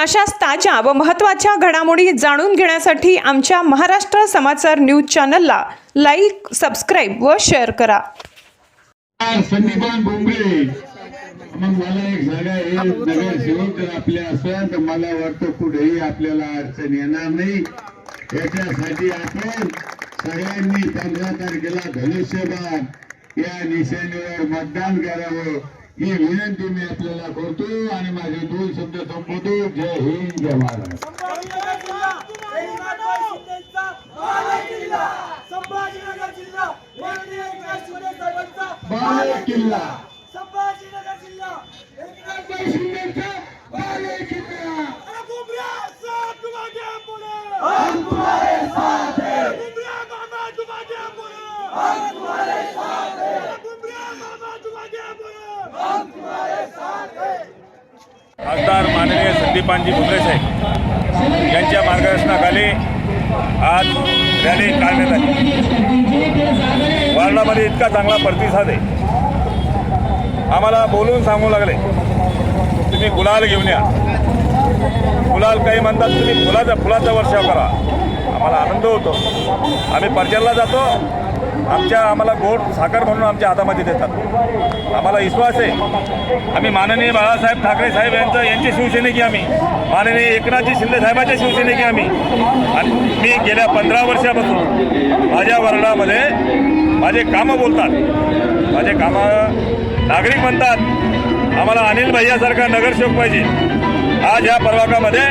अशाच ताज्या व महत्त्वाच्या घडामोडी जाणून घेण्यासाठी आमच्या महाराष्ट्र समाचार न्यूज चॅनलला लाईक सबस्क्राईब व शेअर करा. मग मला एक जागा हे नगरसेवक जर आपले असेल तर मला वाटतं कुठेही आपल्याला अडचण येणार नाही. याच्यासाठी आपण सगळ्यांनी पंधरा तारखेला धनुष्यबाण या निशाणीवर मतदान करावं. ही विनंती मी आपल्याला करतो आणि माझे दोन शब्द संपवतो. जय साहेबांचा बाले किल्ला. संभाजीनगर जिल्हा एकनाथ शिंदेचा बाले। किल्ला हम तुम्हारे साथ हैं बुमरा मामा तुम आगे बोलो हम तुम्हारे साथ हैं बुमरा मामा तुम आगे बोलो हम तुम्हारे साथ हैं खासदार माननीय संदीपानजी भुमरे साहेब यांच्या मार्गदर्शनाखाली आज रॅली काढण्यात आली. वार्डामध्ये इतका चांगला प्रतिसाद आहे. आम्हाला बोलून सांगू लागले तुम्ही गुलाल घेऊन या. गुलाल काही म्हणतात तुम्ही फुलाचा फुलाचा वर्षाव करा. आम्हाला आनंद होतो. आम्ही पर्जनला जातो. आमच्या आम्हाला गोड साखर म्हणून आमच्या हातामध्ये देतात. आम्हाला विश्वास आहे. आम्ही माननीय बाळासाहेब ठाकरे साहेब यांचं यांची शिवसैनिकी आम्ही. माननीय एकनाथजी शिंदे साहेबांचे शिवसैनिकी आम्ही. आणि मी गेल्या पंधरा वर्षापासून माझ्या वर्णामध्ये माझे कामं बोलतात. माझे कामं नागरिक म्हणतात. आम्हाला अनिल भैयासारखा नगरसेवक पाहिजे. आज या प्रभागामध्ये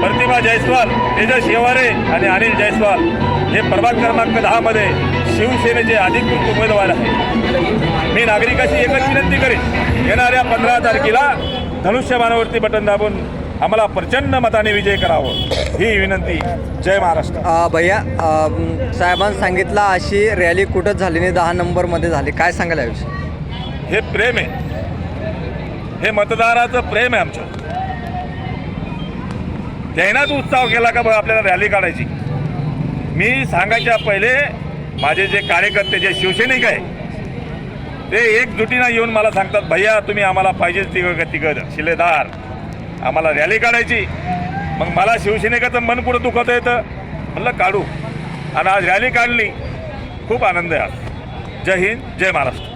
प्रतिभा जयस्वाल तेजस शेवारे आणि अनिल जयस्वाल हे प्रभाग क्रमांक दहामध्ये शिवसेनेचे अधिकृत उमेदवार आहेत मी नागरिकाची एकच विनंती करेन. येणाऱ्या पंधरा तारखेला धनुष्यबाणावरती बटन दाबून आम्हाला प्रचंड मताने विजय करावं ही विनंती जय महाराष्ट्र. भैया साहेबांनी सांगितलं अशी रॅली कुठंच झाली नाही दहा नंबरमध्ये झाली. काय सांगाल याविषयी? हे प्रेम आहे. हे मतदाराचं प्रेम आहे आमचं. त्यानाच उत्साह केला का बघ आपल्याला रॅली काढायची? मी सांगायच्या पहिले माझे जे कार्यकर्ते जे शिवसैनिक आहे ते एकजुटीनं येऊन मला सांगतात भैया तुम्ही आम्हाला पाहिजे तिघ तिघं शिलेदार. आम्हाला रॅली काढायची. मग मला शिवसैनिकाचं मन पुढं दुखत येतं? म्हणलं काढू. आणि आज रॅली काढली. खूप आनंद आहे आज. जय हिंद जय महाराष्ट्र.